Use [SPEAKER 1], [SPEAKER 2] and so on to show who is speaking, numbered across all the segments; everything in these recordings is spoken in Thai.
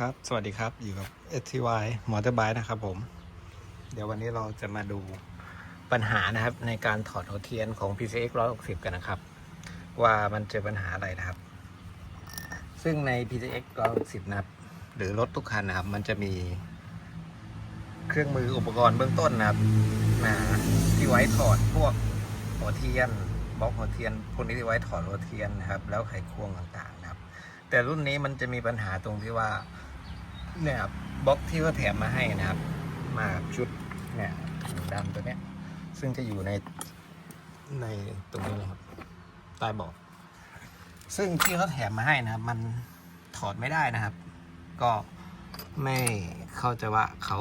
[SPEAKER 1] ครับ สวัสดีครับ อยู่กับ STY Motorbike นะครับผม เดี๋ยววันนี้เราจะมาดูปัญหานะครับ ในการถอดหัวเทียนของ PCX 160 กันนะครับ ว่ามันเจอปัญหาอะไรนะครับ ซึ่งใน PCX 160 นะครับ หรือรถทุกคันนะครับ มันจะมีเครื่องมืออุปกรณ์เบื้องต้นนะครับที่ไว้ถอดพวกหัวเทียนบล็อกหัวเทียนพวกนี้ที่ไว้ถอดหัวเทียนนะครับ แล้วไขควงต่างๆนะครับ แต่รุ่นนี้มันจะมีปัญหาตรงที่ว่า เนี่ยครับบล็อกที่เขาแถมมาให้นะครับ มาชุดเนี่ยถุงดำตัวเนี้ย ซึ่งจะอยู่ในในตรงนี้นะครับใต้เบาะซึ่งที่เขาแถมมาให้นะครับ มันถอดไม่ได้นะครับ ก็ไม่เข้าใจว่าเขา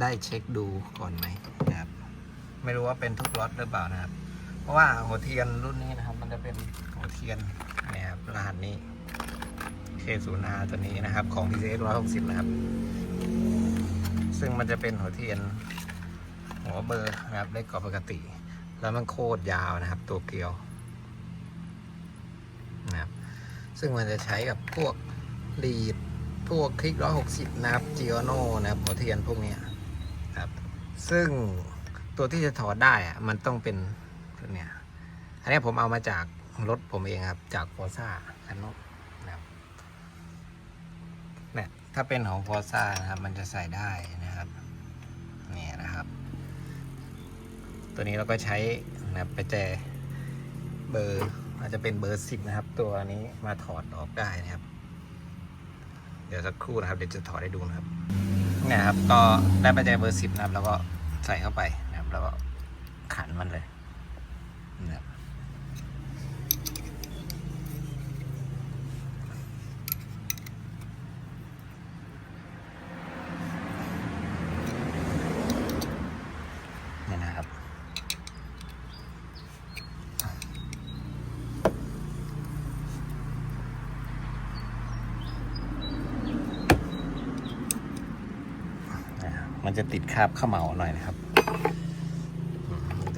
[SPEAKER 1] ได้เช็คดูก่อนไหมนะครับ ไม่รู้ว่าเป็นทุกรถหรือเปล่านะครับ เพราะว่าหัวเทียนรุ่นนี้นะครับ มันจะเป็นหัวเทียนนี่ยครับรหัสนี้ K0R ตัวนี้นะครับ ของ PCX 160 นะครับ ซึ่งมันจะเป็นหัวเทียนหัวเบอร์นะครับเล็กกว่าปกติ แล้วมันโคตรยาวนะครับ ตัวเกลียวนะครับ ซึ่งมันจะใช้กับพวกลีดพวกคลิก 160 นะครับจีโอโนนะครับ หัวเทียนพวกนี้ครับ ซึ่งตัวที่จะถอดได้อะมันต้องเป็น เนี้ยอันนี้ผมเอามาจากรถผมเองครับ จากฟอร์ซ่าคันโนนนะครับเนี่ยถ้าเป็นของฟอร์ซ่านะครับ มันจะใส่ได้นะครับนี่นะครับ ตัวนี้เราก็ใช้นะครับไปแจเบอร์อาจจะเป็นเบอร์สิบนะครับ ตัวนี้มาถอดออกได้นะครับ เดี๋ยวสักครู่นะครับ เดี๋ยวจะถอดให้ดูนะครับนี่ครับ ก็ได้ประแจเบอร์สิบนะครับ แล้วก็ใส่เข้าไปนะครับ แล้วก็ขันมันเลยนะครับ เนี่ยนะครับ มัน จะติดคราบข้าวเหมาหน่อยนะครับ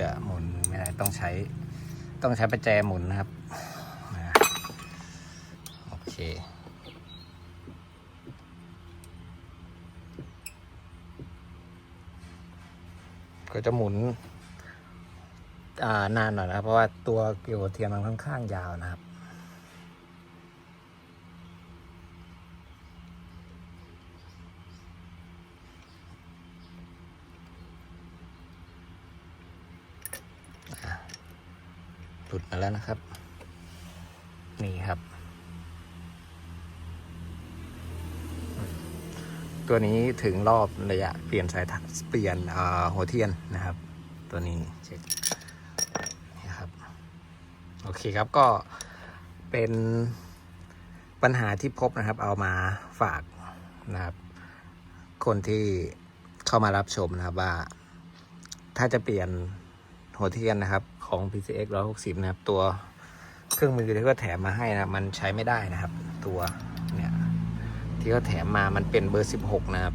[SPEAKER 1] จะหมุนไม่ได้ต้องใช้ ต้องใช้ประแจหมุนนะครับโอเคก็จะหมุนนานหน่อยนะครับเพราะว่าตัวเกลียวเทียมมันค่อนข้างยาวนะครับ หลุดมาแล้วนะครับ นี่ครับ ตัวนี้ถึงรอบระยะเปลี่ยนสายถักเปลี่ยนหัวเทียนนะครับ ตัวนี้เช็คนี่ครับ โอเคครับก็เป็นปัญหาที่พบนะครับ เอามาฝากนะครับ คนที่เข้ามารับชมนะครับว่า ถ้าจะเปลี่ยนหัวเทียนนะครับ ของ PCX 160 นะครับ ตัวเครื่องมือที่เขาแถมมาให้นะมันใช้ไม่ได้นะครับ ตัวเนี่ยที่เขาแถมมามันเป็นเบอร์ 16 นะครับ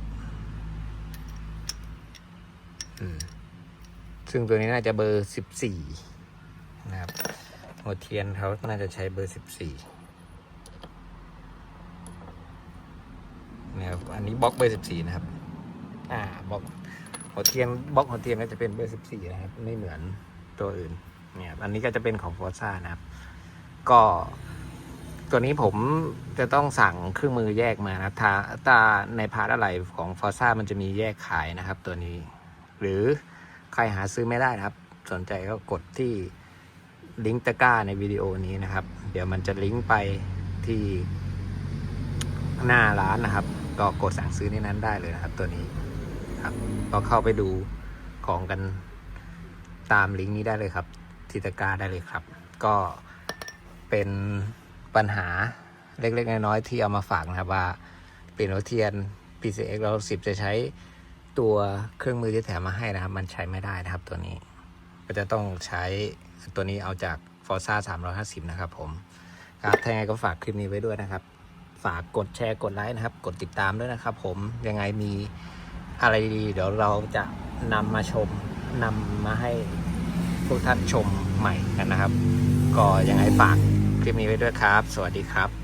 [SPEAKER 1] ซึ่งตัวนี้น่าจะเบอร์ 14 นะครับ หัวเทียนเขาน่าจะใช้เบอร์ 14นะครับอันนี้บล็อกเบอร์ 14 นะครับ อ่าบล็อกหัวเทียนบล็อกหัวเทียนก็จะเป็นเบอร์ 14 นะครับ ไม่เหมือน ตัวอื่นเนี่ยอันนี้ก็จะเป็นของฟอร์ซ่านะครับ ก็ตัวนี้ผมจะต้องสั่งเครื่องมือแยกมานะครับถ้าถ้าในพาร์ทอะไรของฟอร์ซ่ามันจะมีแยกขายนะครับ ตัวนี้ หรือใครหาซื้อไม่ได้นะครับ สนใจก็กดที่ลิงก์ตะกร้าในวิดีโอนี้นะครับ เดี๋ยวมันจะลิงก์ไปที่หน้าร้านนะครับ ก็กดสั่งซื้อในนั้นได้เลยนะครับ ตัวนี้ครับก็เข้าไปดูของกัน ตามลิงก์นี้ได้เลยครับที่ตกาได้เลยครับ ก็เป็นปัญหาเล็ก ๆ น้อยๆที่เอามาฝากนะครับว่าเปลี่ยนหัวเทียน PCX เรา10จะใช้ตัวเครื่องมือที่แถมมาให้นะครับ มันใช้ไม่ได้นะครับตัวนี้ ก็จะต้องใช้ตัวนี้เอาจาก Forza 350 นะครับผมครับถ้ายังไงก็ฝากคลิปนี้ไว้ด้วยนะครับ ฝากกดแชร์กดไลค์นะครับ กดติดตามด้วยนะครับ ผมยังไงมีอะไรดี เดี๋ยวเราจะนำมาชมนำมาให้ วกท่านชมใหม่กันนะครับ ก็ยังไงฝากคลิปนี้ไว้ด้วยครับ สวัสดีครับ